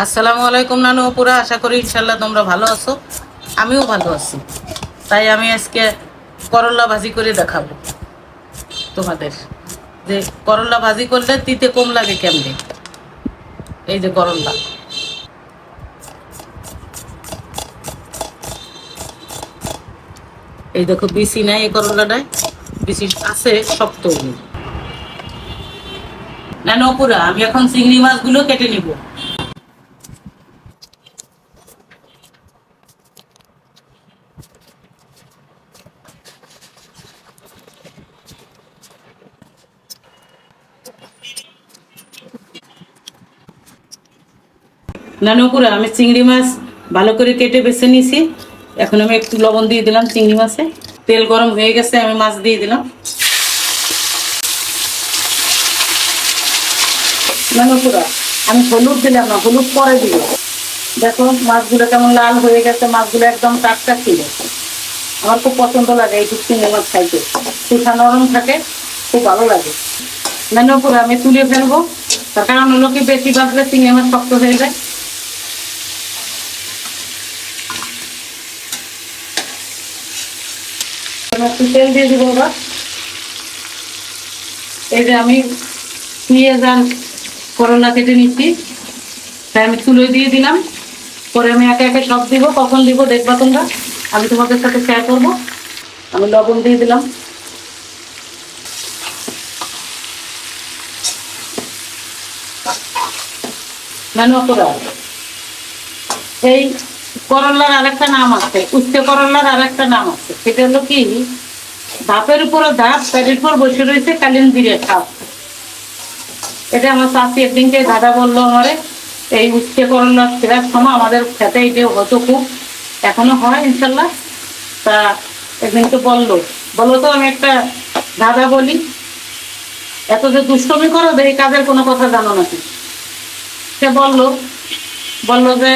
আসসালামু আলাইকুম নানু অপুরা, আশা করি ইনশাল্লাহ তোমরা ভালো আছো। আমিও ভালো আছি। তাই আমি আজকে করলা ভাজি করে দেখাবো তোমাদের। যে করলা ভাজি করলে তিতে কম লাগে কেমনে? এই যে করলা। এই দেখো বিসি নাই এই করলাটায়। বিসি আছে, শক্ত নানু অপুরা, আমি এখন চিংড়ি মাছগুলো কেটে নিব। নানুপুরা আমি চিংড়ি মাছ ভালো করে কেটে বেছে নিয়েছি। এখন আমি একটু লবণ দিয়ে দিলাম চিংড়ি মাছে। তেল গরম হয়ে গেছে, আমি মাছ দিয়ে দিলাম। আমি হলুদ দিলাম না, হলুদ পরে দিব। দেখো, মাছগুলো কেমন লাল হয়ে গেছে, মাছগুলো একদম টাটকা ছিল। আমার খুব পছন্দ লাগে এই চিংড়ি মাছ খাইতে। পিঠা নরম থাকে, খুব ভালো লাগে। নানুপুরা আমি তুলে ফেলব। তার কারণ হলো বেশি বাঁচলে চিংড়ি মাছ শক্ত হয়ে যায়। একটু তেল দিয়ে দিব এবার। এই যে আমি পেঁয়াজ আর করলা কেটে নিচ্ছি। তাই আমি চুলোয় দিয়ে দিলাম। পরে আমি একে একে সব দিব, কখন দিব দেখবা তোমরা। আমি তোমাদের সাথে শেয়ার করব। আমি লবণ দিয়ে দিলাম। মেনু করা এই করলার আরেকটা নাম আছে, উচ্চ করলার আরেকটা নাম আছে। সেটা হলো কি? ধাপের উপরে ধাপ পেটের উপর বসে রয়েছে কালিন দিরে খাপ এটা আমার চাষি একদিনকে দাদা বলল আমারে, এই উচ্চে করলার ফেরার সময় আমাদের খেতে এটা হতো খুব, এখনও হয় ইনশাল্লাহ? তা একদিনকে বলল, বলো তো আমি একটা দাদা বলি, এত যে দুষ্টমি করো এই কাজের কোনো কথা জানো নাকি? সে বলল বলল যে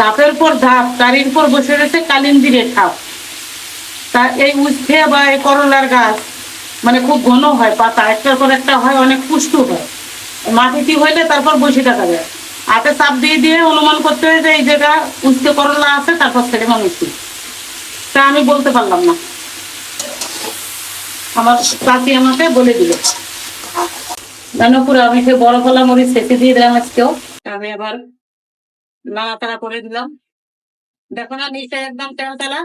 ধাপের পর ধাপ গাড়ির উপর বসে রয়েছে কালিন্দিরে খাপ তা এই উচ্ছে বা এই করলার গাছ মানে খুব ঘন হয়, পাতা, একটার পর একটা হয়, অনেক পুষ্ট হয়। মাটিটি হইলে তারপর বসে থাকা যায়। হাতে চাপ দিয়ে দিয়ে অনুমান করতে হয় যে এই জায়গা উচ্ছে করলা আছে, তারপর ছেড়ে মানুষটি তা আমি বলতে পারলাম না। আমার চাচি আমাকে বলে দিল। নানপুরে, আমি সে বড় কলা মরিচ ছেঁচে দিয়ে দিলাম আজকেও। আমি আবার নাড়াতাড়া করে দিলাম। দেখো না, নিচে একদম তেল তেলা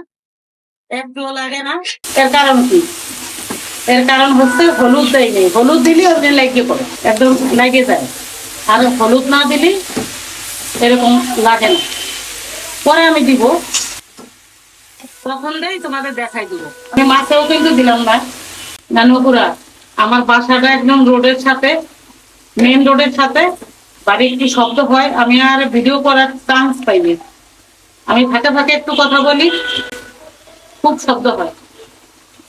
একটুও লাগে না। এর কারণ কি? এর কারণ হচ্ছে হলুদ দেয় নেই। হলুদ দিলে ওখানে লাগিয়ে পড়ে। একদম লাগে যায়। আর হলুদ না দিলে এরকম লাগে না। পরে আমি দিব। তখন দেই, তোমাদের দেখাই দিব। আমি মাছেও কিন্তু দিলাম না। নানুপুরা আমার বাসাটা একদম রোডের সাথে মেন রোডের সাথে। বাড়ির কি শব্দ হয়, আমি আর ভিডিও করার চান্স পাইনি। আমি ফাঁকে ফাঁকে একটু কথা বলি, খুব শব্দ হয়।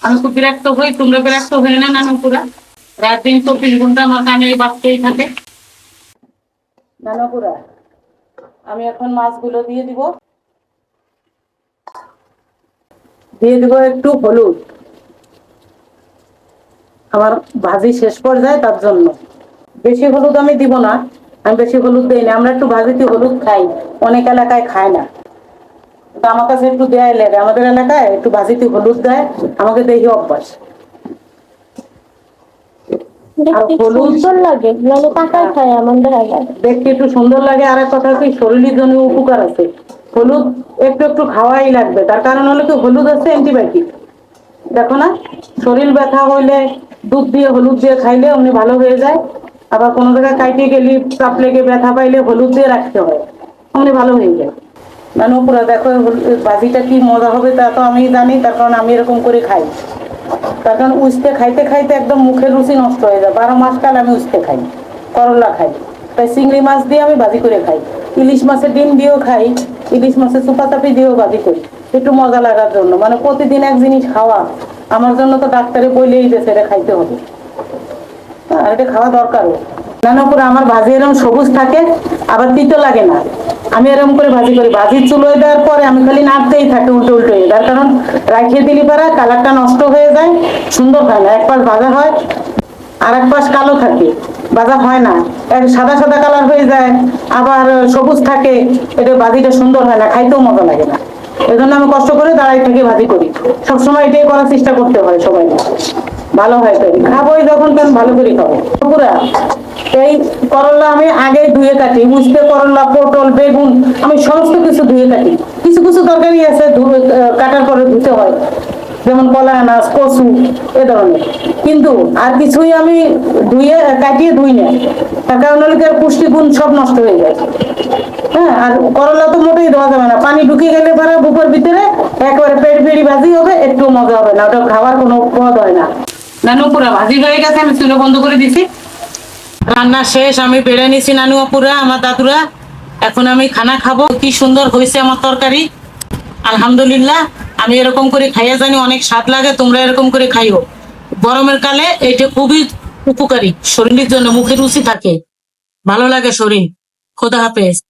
আমি খুব বিরক্ত হই, তোমরা বিরক্ত হয়ে না নানুপুরা রাত দিন চব্বিশ ঘণ্টা আমার কানে এই বাঁচতেই থাকে। নানুপুরা আমি এখন মাছগুলো দিয়ে দিব। দিয়ে দিব একটু হলুদ। আমার ভাজি শেষ পর্যায়ে, তার জন্য। বেশি হলুদ আমি দিব না। আমি বেশি হলুদ দিই না আমরা একটু ভাজিতে হলুদ খাই অনেক এলাকায় খায় না। তো আমার কাছে একটু দেয় লাগে আমাদের এলাকায় একটু ভাজিতে হলুদ দেয় আমাকে দেখি অভ্যাস। দেখা যায় দেখতে একটু সুন্দর লাগে আর এক কথা কি শরীরের জন্য উপকার আছে। হলুদ একটু একটু খাওয়াই লাগবে তার কারণ হলো কি হলুদ আছে অ্যান্টিবায়োটিক দেখো না শরীর ব্যথা হইলে দুধ দিয়ে হলুদ দিয়ে খাইলে অমনি ভালো হয়ে যায়। আবার কোনো জায়গায় কাইটে গেলি, চাপ লেগে ব্যথা পাইলে হলুদ দিয়ে রাখতে হয়। অমনি ভালো হয়ে যায়। মানে পুরো দেখো ভাজিটা কি মজা হবে তা তো আমি জানি, তার কারণ আমি এরকম করে খাই। তার কারণ উস্তে খাইতে খাইতে একদম মুখের রুচি নষ্ট হয়ে যায়। বারো মাস কাল আমি উস্তে খাই, করলা খাই। তাই চিংড়ি মাছ দিয়ে আমি ভাজি করে খাই। ইলিশ মাছের ডিম দিয়েও খাই, ইলিশ মাছের চুপা দিয়েও ভাজি করি। একটু মজা লাগার জন্য। মানে প্রতিদিন এক জিনিস খাওয়া, আমার জন্য তো ডাক্তারে বইলেই দিয়েছে এটা খাইতে হবে। হ্যাঁ এটা খাওয়া দরকারও নানাপুরে আমার ভাজি এরকম সবুজ থাকে, আবার তিতো লাগে না। আমি এরকম করে ভাজি করি। ভাজির চুলোয় দেওয়ার পরে আমি খালি নাড়তেই থাকি উল্টো উল্টো হয়ে। তার কারণ রাখিয়ে দিলি পারা, কালারটা নষ্ট হয়ে যায়, সুন্দর হয় না। এক পাশ ভাজা হয় আর এক পাশ কালো থাকে। ভাজা হয় না। এক সাদা সাদা কালার হয়ে যায়, আবার সবুজ থাকে। এটা ভাজিটা সুন্দর হয় না, খাইতেও মজা লাগে না। এই জন্য আমি কষ্ট করে দাঁড়াই থেকে ভাজি করি। সবসময় এটাই করার চেষ্টা করতে হয় সবাই ভালো হয় তাই খাবোই যখন তখন ভালো করে খাব। পুরা এই করলা আমি আগে ধুয়ে কাটি। উস্তে করলা, পটল, বেগুন, আমি সমস্ত কিছু ধুয়ে কাটি। কিছু কিছু তরকারি আছে কাটার পরে ধুতে হয়। যেমন কলা, আনাজ, কচু, এ ধরনের। কিন্তু আর কিছুই আমি ধুয়ে, কাটিয়ে ধুই না। তার কারণ হলো পুষ্টিগুণ সব নষ্ট হয়ে যায়। হ্যাঁ আর করলা তো মোটেই দেওয়া যাবে না। পানি ঢুকে গেলে পরে বুকের ভিতরে একবারে পেট পেড়ি ভাজি হবে, একটু মজা হবে না। ওটা খাবার কোনো পদ হয় না। নানু, পুরা ভাজি হয়ে গেছে, আমি চুলো বন্ধ করে দিছি। রান্না শেষ, আমি বেড়ে নিছি নানু পুরা, আমার দাদুরা। এখন আমি খানা খাব। কি সুন্দর হয়েছে আমার তরকারি। আলহামদুলিল্লাহ, আমি এরকম করে খাইয়া জানি অনেক স্বাদ লাগে, তোমরা এরকম করে খাইও। গরমের কালে এটা খুবই উপকারী, শরীরের জন্য, মুখে রুচি থাকে। ভালো লাগে শরীর। খোদা হাফেজ।